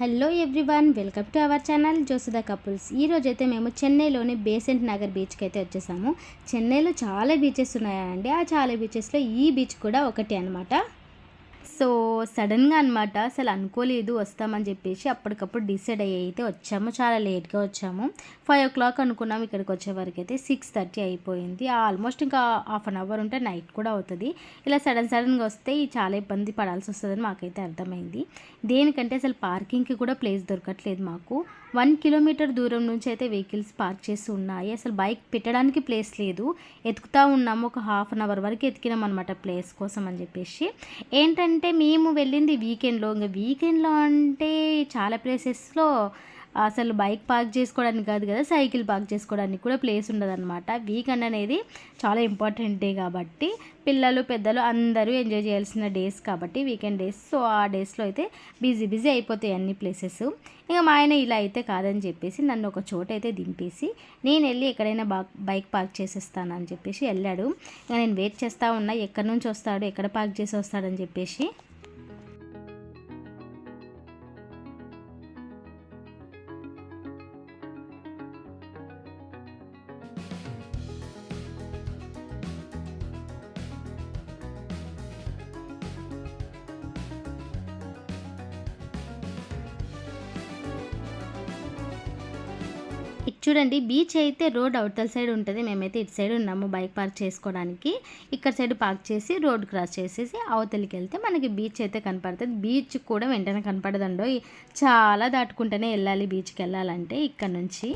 Hello everyone welcome to our channel జోసుద couples. ఈరోజైతే మేము చెన్నైలోని బేసెంట్ నగర్ బీచ్కి అయితే వచ్చేసాము. చెన్నైలో చాలా బీచెస్ ఉన్నాయండి. ఆ చాలా బీచెస్లో ఈ బీచ్ కూడా ఒకటి అనమాట సో సడన్గా అనమాట అసలు అనుకోలేదు వస్తామని చెప్పేసి అప్పటికప్పుడు డిసైడ్ అయ్యి అయితే వచ్చాము. చాలా లేట్గా వచ్చాము. ఫైవ్ ఓ క్లాక్ అనుకున్నాం ఇక్కడికి వచ్చేవరకు అయితే సిక్స్ థర్టీ అయిపోయింది. ఆల్మోస్ట్ ఇంకా హాఫ్ అన్ అవర్ ఉంటే నైట్ కూడా అవుతుంది. ఇలా సడన్ సడన్గా వస్తే చాలా ఇబ్బంది పడాల్సి వస్తుందని మాకైతే అర్థమైంది. దేనికంటే అసలు పార్కింగ్కి కూడా ప్లేస్ దొరకట్లేదు మాకు. వన్ కిలోమీటర్ దూరం నుంచి అయితే వెహికల్స్ పార్క్ చేసి ఉన్నాయి. అసలు బైక్ పెట్టడానికి ప్లేస్ లేదు. ఎతుకుతా ఉన్నాము. ఒక హాఫ్ అన్ అవర్ వరకు ఎతికినాం అనమాట ప్లేస్ కోసం అని చెప్పేసి. ఏంటంటే అంటే మేము వెళ్ళింది వీకెండ్లో ఇంకా వీకెండ్లో అంటే చాలా ప్లేసెస్లో అసలు బైక్ పార్క్ చేసుకోవడానికి కాదు కదా సైకిల్ పార్క్ చేసుకోవడానికి కూడా ప్లేస్ ఉండదన్నమాట. వీకెండ్ అనేది చాలా ఇంపార్టెంట్ డే కాబట్టి పిల్లలు పెద్దలు అందరూ ఎంజాయ్ చేయాల్సిన డేస్ కాబట్టి వీకెండ్ డేస్. సో ఆ డేస్లో అయితే బిజీ బిజీ అయిపోతాయి అన్ని ప్లేసెస్. ఇక మా ఆయన ఇలా అయితే కాదని చెప్పేసి నన్ను ఒక చోట అయితే దింపేసి నేను వెళ్ళి ఎక్కడైనా బా బైక్ పార్క్ చేసేస్తాను అని చెప్పేసి వెళ్ళాడు. ఇంకా నేను వెయిట్ చేస్తూ ఉన్నా ఎక్కడి నుంచి వస్తాడు ఎక్కడ పార్క్ చేసి వస్తాడని చెప్పేసి చూడండి బీచ్ అయితే రోడ్ అవతల సైడ్ ఉంటుంది. మేమైతే ఇటు సైడ్ ఉన్నాము బైక్ పార్క్ చేసుకోవడానికి. ఇక్కడ సైడ్ పార్క్ చేసి రోడ్ క్రాస్ చేసేసి అవతలికి వెళ్తే మనకి బీచ్ అయితే కనపడుతుంది. బీచ్ కూడా వెంటనే కనపడదండో చాలా దాటుకుంటూనే వెళ్ళాలి బీచ్కి వెళ్ళాలంటే ఇక్కడ నుంచి.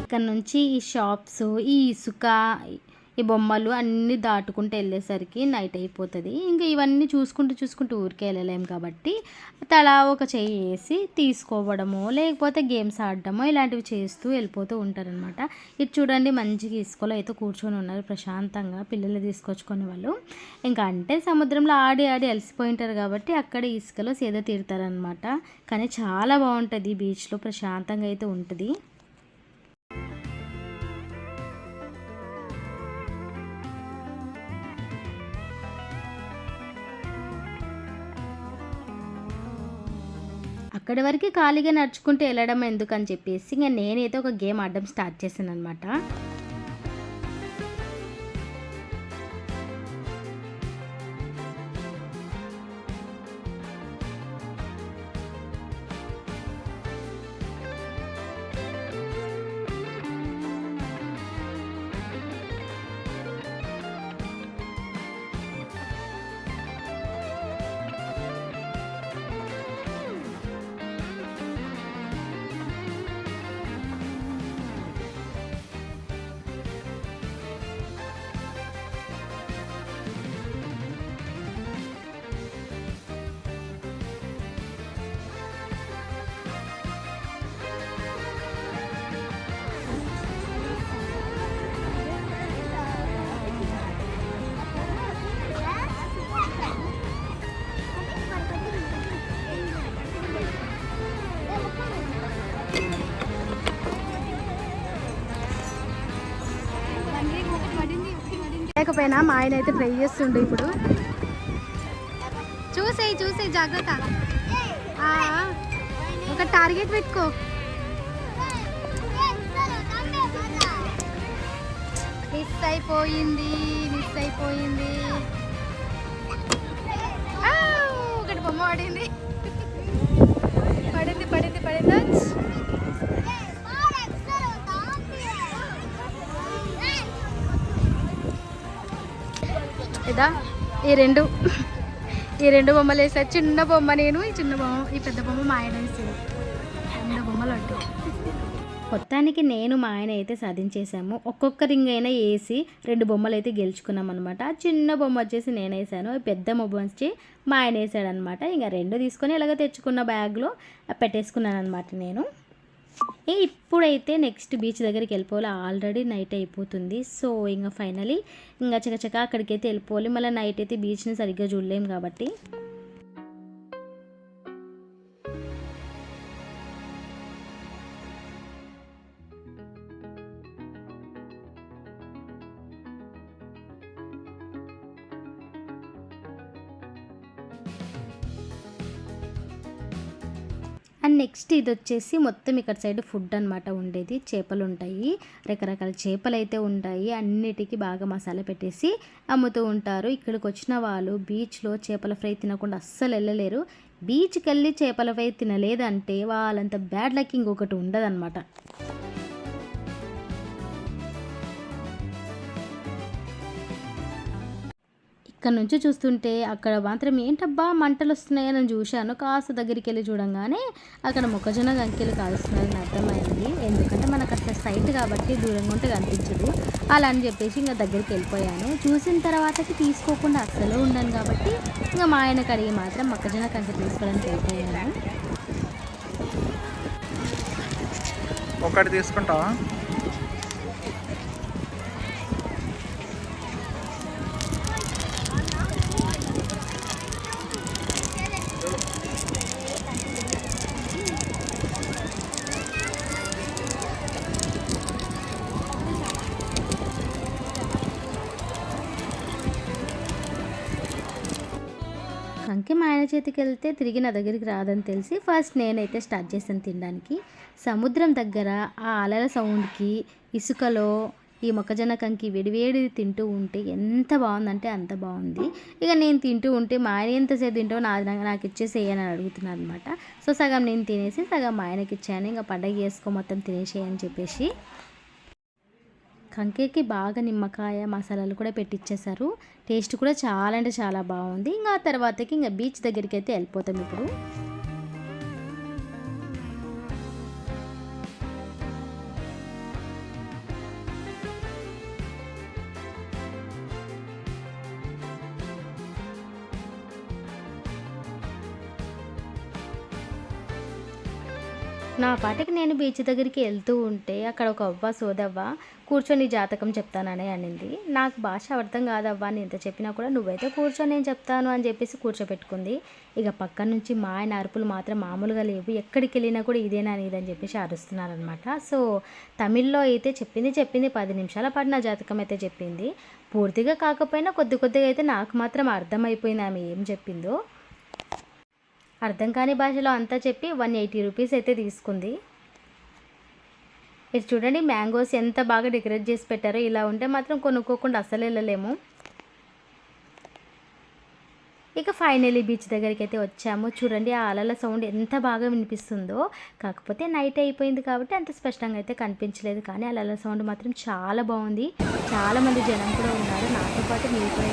ఇక్కడ నుంచి ఈ షాప్స్ ఈ ఇసుక ఈ బొమ్మలు అన్నీ దాటుకుంటూ వెళ్ళేసరికి నైట్ అయిపోతుంది. ఇంకా ఇవన్నీ చూసుకుంటూ చూసుకుంటూ ఊరికే వెళ్ళలేము కాబట్టి తలా ఒక చెయ్యి వేసి తీసుకోవడము లేకపోతే గేమ్స్ ఆడడము ఇలాంటివి చేస్తూ వెళ్ళిపోతూ ఉంటారనమాట ఇది చూడండి మంచిగా ఇసుకలో అయితే కూర్చొని ఉన్నారు ప్రశాంతంగా పిల్లలు తీసుకొచ్చుకునే వాళ్ళు. ఇంకా అంటే సముద్రంలో ఆడి ఆడి అలసిపోయి ఉంటారు కాబట్టి అక్కడ ఇసుకలో సేద తీరుతారనమాట కానీ చాలా బాగుంటుంది బీచ్లో ప్రశాంతంగా అయితే ఉంటుంది. అక్కడి వరకు ఖాళీగా నడుచుకుంటూ వెళ్ళడం ఎందుకని చెప్పేసి ఇంకా నేనైతే ఒక గేమ్ ఆడడం స్టార్ట్ చేశాను అనమాట లేకపోయినా మా ఆయన అయితే ట్రై చేస్తుండే ఇప్పుడు. చూసేయి చూసేయి జాగ్రత్త. ఒక టార్గెట్ పెట్టుకో. మిస్ అయిపోయింది మిస్ అయిపోయింది. ఒకటి బొమ్మ పడింది. పడింది పడింది పడింది. ఇదా ఈ రెండు. ఈ రెండు బొమ్మలు వేసారు చిన్న బొమ్మ నేను ఈ చిన్న బొమ్మ ఈ పెద్ద బొమ్మ మా ఆయన వేసారు రెండు బొమ్మలు అంటే మొత్తానికి నేను మా ఆయన అయితే సాధించేసాము ఒక్కొక్క రింగ్ అయినా వేసి రెండు బొమ్మలు అయితే గెలుచుకున్నాం అనమాట చిన్న బొమ్మ వచ్చేసి నేను వేసాను. పెద్ద బొమ్మ వచ్చి మా ఆయన వేసాడనమాట ఇంకా రెండు తీసుకొని ఇలాగ తెచ్చుకున్న బ్యాగ్లో పెట్టేసుకున్నాను అనమాట నేను. ఇప్పుడైతే నెక్స్ట్ బీచ్ దగ్గరికి వెళ్ళిపోవాలి. ఆల్రెడీ నైట్ అయిపోతుంది. సో ఇంకా ఫైనలీ ఇంకా చకచక అక్కడికి అయితే వెళ్ళిపోవాలి. మళ్ళీ నైట్ అయితే బీచ్ని సరిగ్గా చూడలేము కాబట్టి. అండ్ నెక్స్ట్ ఇది వచ్చేసి మొత్తం ఇక్కడ సైడ్ ఫుడ్ అనమాట ఉండేది. చేపలు ఉంటాయి రకరకాల చేపలు అయితే ఉంటాయి. అన్నిటికీ బాగా మసాలా పెట్టేసి అమ్ముతూ ఉంటారు. ఇక్కడికి వచ్చిన వాళ్ళు బీచ్లో చేపల ఫ్రై తినకుండా అస్సలు వెళ్ళలేరు బీచ్కి వెళ్ళి చేపల ఫ్రై తినలేదంటే వాళ్ళంత బ్యాడ్ లక్ ఇంకొకటి ఉండదన్నమాట. ఇక్కడ నుంచి చూస్తుంటే అక్కడ మాత్రం ఏంటబ్బా మంటలు వస్తున్నాయని నేను చూశాను. కాస్త దగ్గరికి వెళ్ళి చూడంగానే అక్కడ మొక్కజొన్న గంకెలు కాలుస్తున్నారని అర్థమైంది. ఎందుకంటే మనకు అసలు సైట్ కాబట్టి దూరంగా ఉంటే కనిపించదు. అలా అని చెప్పేసి ఇంకా దగ్గరికి వెళ్ళిపోయాను. చూసిన తర్వాతకి తీసుకోకుండా అస్సలు ఉండను కాబట్టి ఇంకా మా ఆయన కడిగి మాత్రం మొక్కజొన్న కంచె తీసుకోవడానికి వెళ్ళిపోయాను. ఒకటి తీసుకుంటావా? చేతికి వెళ్తే తిరిగి నా దగ్గరికి రాదని తెలిసి ఫస్ట్ నేనైతే స్టార్ట్ చేశాను తినడానికి. సముద్రం దగ్గర ఆ అలల సౌండ్కి ఇసుకలో ఈ మొక్కజొన్న కంకి విడివేడి తింటూ ఉంటే ఎంత బాగుందంటే అంత బాగుంది. ఇక నేను తింటూ ఉంటే మా ఆయన ఎంతసేపు తింటావు నా నాకు ఇచ్చేసేయని అడుగుతున్నాను అనమాట సో సగం నేను తినేసి సగం మా ఆయనకి ఇచ్చాను ఇంకా పండగ చేసుకో మొత్తం తినేసేయని చెప్పేసి కంకేకి బాగా నిమ్మకాయ మసాలాలు కూడా పెట్టిచ్చేసారు. టేస్ట్ కూడా చాలా అంటే చాలా బాగుంది. ఇంకా తర్వాతకి ఇంకా బీచ్ దగ్గరికి అయితే వెళ్ళిపోతాం ఇప్పుడు. నా పాటికి నేను బీచ్ దగ్గరికి వెళ్తూ ఉంటే అక్కడ ఒక అవ్వ సోదవ్వ కూర్చొని జాతకం చెప్తానని అనింది. నాకు భాష అర్థం కాదవ్వ అని ఎంత చెప్పినా కూడా నువ్వైతే కూర్చొని నేను చెప్తాను అని చెప్పేసి కూర్చోపెట్టుకుంది. ఇక పక్క నుంచి మా ఆయన అరుపులు మాత్రం మామూలుగా లేవు. ఎక్కడికి వెళ్ళినా కూడా ఇదేనా ఇదని చెప్పేసి అరుస్తున్నారనమాట సో తమిళ్ళో అయితే చెప్పింది చెప్పింది పది నిమిషాల పాటు నా జాతకం అయితే చెప్పింది. పూర్తిగా కాకపోయినా కొద్ది కొద్దిగా అయితే నాకు మాత్రం అర్థమైపోయింది ఆమె ఏం చెప్పిందో. అర్థం కాని భాషలో అంతా చెప్పి వన్ ఎయిటీ రూపీస్ అయితే తీసుకుంది. ఇది చూడండి మ్యాంగోస్ ఎంత బాగా డెకరేట్ చేసి పెట్టారో. ఇలా ఉంటే మాత్రం కొనుక్కోకుండా అస్సలు వెళ్ళలేము. ఇక ఫైనలీ బీచ్ దగ్గరికి అయితే వచ్చాము. చూడండి ఆ అలల సౌండ్ ఎంత బాగా వినిపిస్తుందో. కాకపోతే నైట్ అయిపోయింది కాబట్టి అంత స్పష్టంగా అయితే కనిపించలేదు. కానీ అలల సౌండ్ మాత్రం చాలా బాగుంది. చాలామంది జనం కూడా ఉన్నారు. నాతో పాటు మీరు కూడా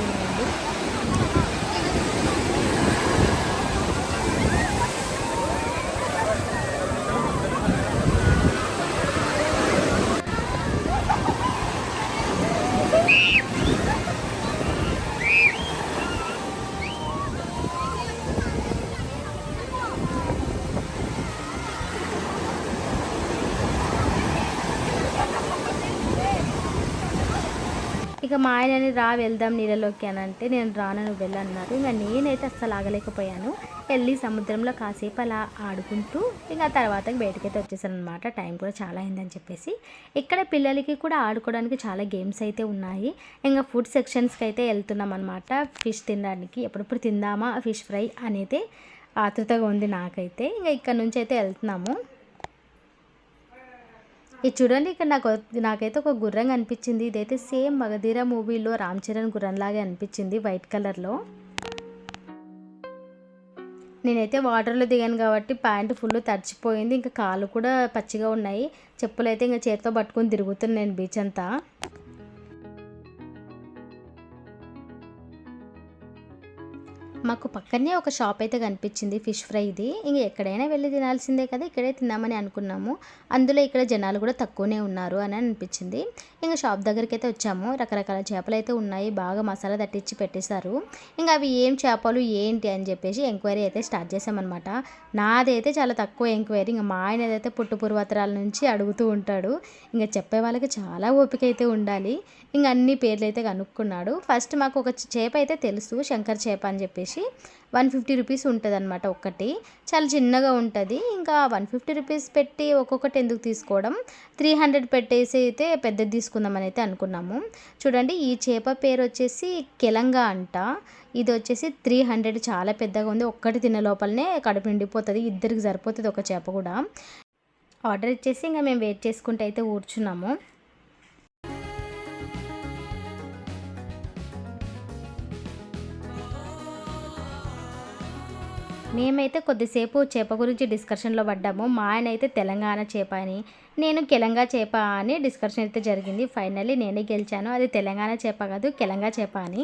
ఇక మా ఆయనని రా వెళ్దాం నీళ్ళలోకి అని అంటే నేను రాను నువ్వు వెళ్ళన్నారు ఇంకా నేనైతే అస్సలు ఆగలేకపోయాను. వెళ్ళి సముద్రంలో కాసేపు అలా ఆడుకుంటూ ఇంకా తర్వాత బయటకైతే వచ్చేసాను అనమాట టైం కూడా చాలా అయిందని చెప్పేసి. ఇక్కడ పిల్లలకి కూడా ఆడుకోవడానికి చాలా గేమ్స్ అయితే ఉన్నాయి. ఇంకా ఫుడ్ సెక్షన్స్కి అయితే వెళ్తున్నాం అనమాట ఫిష్ తినడానికి ఎప్పుడప్పుడు తిందామా ఫిష్ ఫ్రై అనేది ఆతృతగా ఉంది నాకైతే. ఇంకా ఇక్కడ నుంచి అయితే వెళ్తున్నాము. ఇది చూడండి ఇక్కడ నాకు నాకైతే ఒక గుర్రం కనిపించింది. ఇదైతే సేమ్ మగధీర మూవీలో రామ్ చరణ్ గుర్రంలాగే అనిపించింది వైట్ కలర్లో. నేనైతే వాటర్లో దిగాను కాబట్టి ప్యాంటు ఫుల్ తడిచిపోయింది ఇంకా కాళ్ళు కూడా పచ్చిగా ఉన్నాయి. చెప్పులు అయితే ఇంకా చేతితో పట్టుకొని తిరుగుతున్నాను నేను బీచ్ అంతా. మాకు పక్కనే ఒక షాప్ అయితే కనిపించింది ఫిష్ ఫ్రై ఇది. ఇంక ఎక్కడైనా వెళ్ళి తినాల్సిందే కదా ఇక్కడే తిందామని అనుకున్నాము. అందులో ఇక్కడ జనాలు కూడా తక్కువనే ఉన్నారు అని అనిపించింది. ఇంకా షాప్ దగ్గరికి అయితే వచ్చాము. రకరకాల చేపలు అయితే ఉన్నాయి బాగా మసాలా తట్టించి పెట్టేశారు. ఇంకా అవి ఏం చేపలు ఏంటి అని చెప్పేసి ఎంక్వైరీ అయితే స్టార్ట్ చేసామన్నమాట నాదైతే చాలా తక్కువ ఎంక్వైరీ ఇంకా మా ఆయనదైతే పుట్టు పూర్వతరాల నుంచి అడుగుతూ ఉంటాడు ఇంకా చెప్పే వాళ్ళకి చాలా ఓపిక అయితే ఉండాలి. ఇంకా అన్ని పేర్లు అయితే కనుక్కున్నాడు. ఫస్ట్ మాకు ఒక చేప అయితే తెలుసు శంకర్ చేప అని చెప్పేసి. వన్ ఫిఫ్టీ రూపీస్ ఉంటుంది అనమాట ఒక్కటి. చాలా చిన్నగా ఉంటుంది. ఇంకా వన్ ఫిఫ్టీ రూపీస్ పెట్టి ఒక్కొక్కటి ఎందుకు తీసుకోవడం? త్రీ హండ్రెడ్ పెట్టేసి అయితే పెద్దది తీసుకుందామని అయితే అనుకున్నాము. చూడండి ఈ చేప పేరు వచ్చేసి కెలంగా అంట. ఇది వచ్చేసి త్రీ హండ్రెడ్ చాలా పెద్దగా ఉంది. ఒక్కటి తిన్న లోపలనే కడుపు నిండిపోతుంది. ఇద్దరికి సరిపోతుంది ఒక చేప కూడా. ఆర్డర్ ఇచ్చేసి ఇంకా మేము వెయిట్ చేసుకుంటూ అయితే కూర్చున్నాము. మేమైతే కొద్దిసేపు చేప గురించి డిస్కషన్లో పడ్డాము. మా ఆయన అయితే తెలంగాణ చేప అని నేను కెలంగా చేప అని డిస్కషన్ అయితే జరిగింది. ఫైనల్లీ నేనే గెలిచాను. అది తెలంగాణ చేప కాదు కెలంగా చేప అని.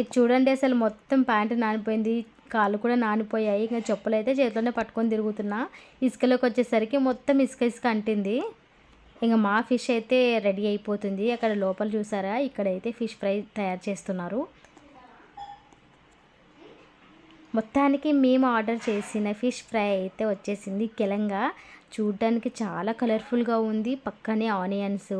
ఇది చూడండి అసలు మొత్తం ప్యాంట్ నానిపోయింది. కాళ్ళు కూడా నానిపోయాయి. ఇంకా చెప్పులు అయితే చేతిలోనే పట్టుకొని తిరుగుతున్నా. ఇసుకలోకి వచ్చేసరికి మొత్తం ఇసుక ఇసుక అంటింది. ఇంకా మా ఫిష్ అయితే రెడీ అయిపోతుంది. అక్కడ లోపల చూసారా? ఇక్కడైతే ఫిష్ ఫ్రై తయారు చేస్తున్నారు. మొత్తానికి మేము ఆర్డర్ చేసిన ఫిష్ ఫ్రై అయితే వచ్చేసింది కెలంగా చూడడానికి చాలా కలర్ఫుల్గా ఉంది. పక్కనే ఆనియన్స్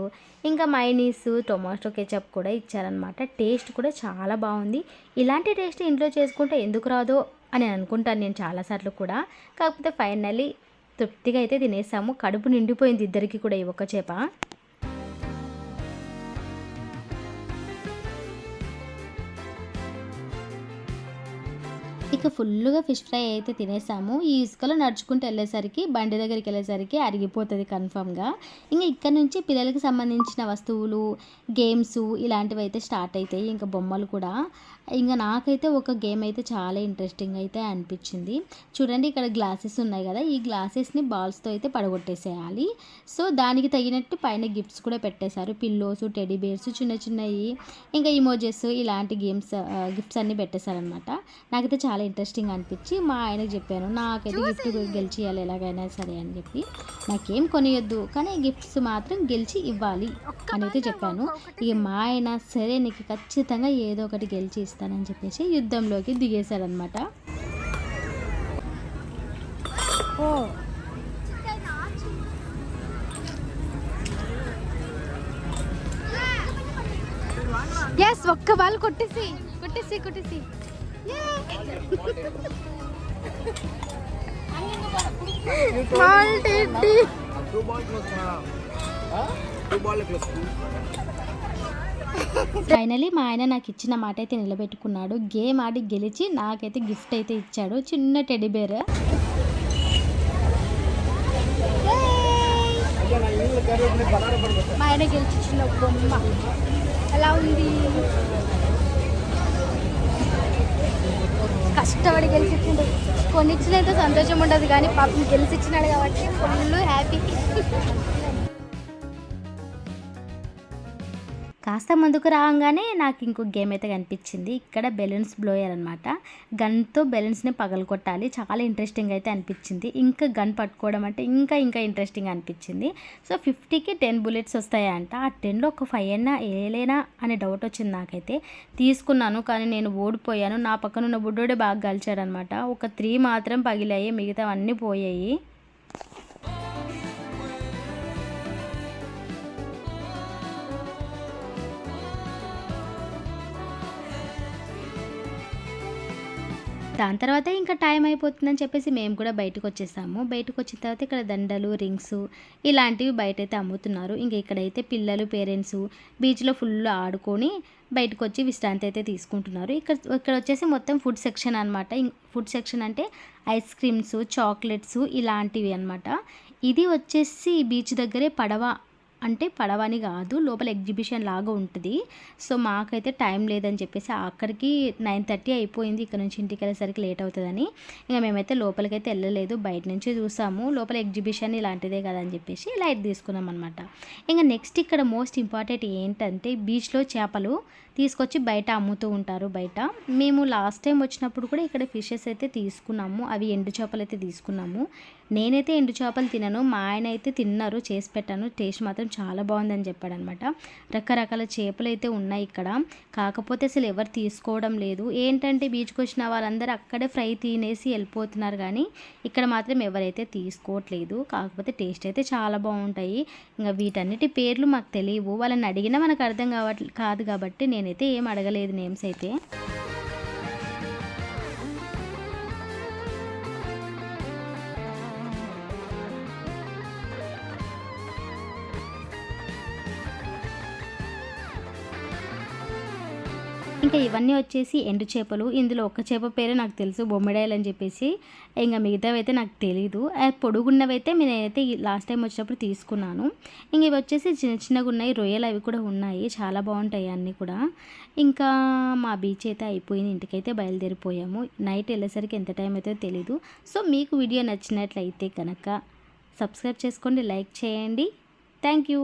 ఇంకా మైనీస్ టొమాటో కెచప్ కూడా ఇచ్చారనమాట టేస్ట్ కూడా చాలా బాగుంది. ఇలాంటి టేస్ట్ ఇంట్లో చేసుకుంటే ఎందుకు రాదో అని అనుకుంటాను నేను చాలాసార్లు కూడా. కాకపోతే ఫైనల్లీ తృప్తిగా అయితే తినేసాము. కడుపు నిండిపోయింది ఇద్దరికి కూడా ఈ ఒక్క చేప. ఇక ఫుల్గా ఫిష్ ఫ్రై అయితే తినేసాము. ఈ ఇసుకలో నడుచుకుంటూ వెళ్ళేసరికి బండి దగ్గరికి వెళ్ళేసరికి అరిగిపోతుంది కన్ఫామ్గా. ఇంకా ఇక్కడ నుంచి పిల్లలకి సంబంధించిన వస్తువులు గేమ్స్ ఇలాంటివి అయితే స్టార్ట్ అవుతాయి ఇంకా బొమ్మలు కూడా. ఇంకా నాకైతే ఒక గేమ్ అయితే చాలా ఇంట్రెస్టింగ్ అయితే అనిపించింది. చూడండి ఇక్కడ గ్లాసెస్ ఉన్నాయి కదా ఈ గ్లాసెస్ని బాల్స్తో అయితే పడగొట్టేసేయాలి. సో దానికి తగినట్టు పైన గిఫ్ట్స్ కూడా పెట్టేశారు. పిల్లోస్ టెడీ బేర్స్ చిన్న చిన్నవి ఇంకా ఇమోజెస్ ఇలాంటి గేమ్స్ గిఫ్ట్స్ అన్నీ పెట్టేశారనమాట నాకైతే చాలా ఇంట్రెస్టింగ్ అనిపించి మా ఆయనకు చెప్పాను నాకైతే గిఫ్ట్ గెలిచియాలి ఎలాగైనా సరే అని చెప్పి. నాకేం కొనియొద్దు కానీ గిఫ్ట్స్ మాత్రం గెలిచి ఇవ్వాలి అని అయితే చెప్పాను. ఇక మా ఆయన సరే నీకు ఖచ్చితంగా ఏదో ఒకటి గెలిచి ఇస్తానని చెప్పేసి యుద్ధంలోకి దిగేశాడనమాట ఎస్ ఒక్క బాల్ కొట్టేసి కొట్టేసి కొట్టేసి. ఫైనలీ మా ఆయన నాకు ఇచ్చిన మాట అయితే నిలబెట్టుకున్నాడు. గేమ్ ఆడి గెలిచి నాకైతే గిఫ్ట్ అయితే ఇచ్చాడు. చిన్న టెడ్డీ బేర్ మా ఆయన గెలిచిన బొమ్మ. ఎలా ఉంది? కష్టపడి గెలిచిండు కొన్నిచ్చినైతే సంతోషం ఉండదు కానీ పాపం గెలిచిచ్చినాడు కాబట్టి ఫుల్ హ్యాపీ కాస్త ముందుకు రాగానే నాకు ఇంకో గేమ్ అయితే కనిపించింది. ఇక్కడ బెలూన్స్ బ్లోయర్ అనమాట గన్తో బెలూన్స్ని పగలగొట్టాలి. చాలా ఇంట్రెస్టింగ్ అయితే అనిపించింది. ఇంకా గన్ పట్టుకోవడం అంటే ఇంకా ఇంకా ఇంట్రెస్టింగ్ అనిపించింది. సో ఫిఫ్టీకి టెన్ బుల్లెట్స్ వస్తాయంట. ఆ టెన్లో ఒక ఫైవ్ అయినా ఏలేనా అనే డౌట్ వచ్చింది నాకైతే. తీసుకున్నాను కానీ నేను ఓడిపోయాను. నా పక్కన ఉన్న బుడ్డోడే బాగా గలిచాడనమాట ఒక త్రీ మాత్రం పగిలాయి మిగతా అన్నీ పోయాయి. దాని తర్వాత ఇంకా టైం అయిపోతుందని చెప్పేసి మేము కూడా బయటకు వచ్చేసాము బయటకు వచ్చిన తర్వాత ఇక్కడ దండలు రింగ్స్ ఇలాంటివి బయట అయితే అమ్ముతున్నారు. ఇంకా ఇక్కడైతే పిల్లలు పేరెంట్స్ బీచ్లో ఫుల్ ఆడుకొని బయటకు వచ్చి విశ్రాంతి అయితే తీసుకుంటున్నారు. ఇక్కడ ఇక్కడ వచ్చేసి మొత్తం ఫుడ్ సెక్షన్ అనమాట ఫుడ్ సెక్షన్ అంటే ఐస్ క్రీమ్స్ చాక్లెట్స్ ఇలాంటివి అనమాట ఇది వచ్చేసి బీచ్ దగ్గరే పడవ అంటే పడవని కాదు లోపల ఎగ్జిబిషన్ లాగా ఉంటుంది. సో మాకైతే టైం లేదని చెప్పేసి అక్కడికి నైన్ థర్టీ అయిపోయింది ఇక్కడ నుంచి ఇంటికి వెళ్ళేసరికి లేట్ అవుతుందని. ఇంకా మేమైతే లోపలికైతే వెళ్ళలేదు బయట నుంచి చూసాము. లోపల ఎగ్జిబిషన్ ఇలాంటిదే కదా అని చెప్పేసి లైట్ తీసుకున్నాం అనమాట ఇంకా నెక్స్ట్ ఇక్కడ మోస్ట్ ఇంపార్టెంట్ ఏంటంటే బీచ్లో చేపలు తీసుకొచ్చి బయట అమ్ముతూ ఉంటారు బయట. మేము లాస్ట్ టైం వచ్చినప్పుడు కూడా ఇక్కడ ఫిషెస్ అయితే తీసుకున్నాము అవి ఎండు చేపలు అయితే తీసుకున్నాము. నేనైతే ఎండు చేపలు తినను మా ఆయన అయితే తిన్నారు చేసి పెట్టాను. టేస్ట్ మాత్రం చాలా బాగుందని చెప్పాడు అనమాట రకరకాల చేపలు అయితే ఉన్నాయి ఇక్కడ. కాకపోతే అసలు ఎవరు తీసుకోవడం లేదు. ఏంటంటే బీచ్కి వచ్చిన వాళ్ళందరూ అక్కడే ఫ్రై తినేసి వెళ్ళిపోతున్నారు కానీ ఇక్కడ మాత్రం ఎవరైతే తీసుకోవట్లేదు. కాకపోతే టేస్ట్ అయితే చాలా బాగుంటాయి. ఇంకా వీటన్నిటి పేర్లు మాకు తెలియవు. వాళ్ళని అడిగినా మనకు అర్థం కావట్ కాదు కాబట్టి నేనైతే ఏం అడగలేదు నేమ్స్ అయితే. ఇంకా ఇవన్నీ వచ్చేసి ఎండు చేపలు. ఇందులో ఒక చేప పేరే నాకు తెలుసు బొమ్మిడాయలు అని చెప్పేసి. ఇంకా మిగతావి అయితే నాకు తెలీదు. పొడుగున్నవి అయితే నేనైతే లాస్ట్ టైం వచ్చినప్పుడు తీసుకున్నాను. ఇంక ఇవి వచ్చేసి చిన్న చిన్నగా ఉన్నాయి రొయ్యలు అవి కూడా ఉన్నాయి. చాలా బాగుంటాయి అన్నీ కూడా. ఇంకా మా బీచ్ అయితే అయిపోయింది ఇంటికైతే బయలుదేరిపోయాము. నైట్ వెళ్ళేసరికి ఎంత టైం అయితే తెలీదు. సో మీకు వీడియో నచ్చినట్లయితే కనుక సబ్స్క్రైబ్ చేసుకోండి లైక్ చేయండి. Thank you.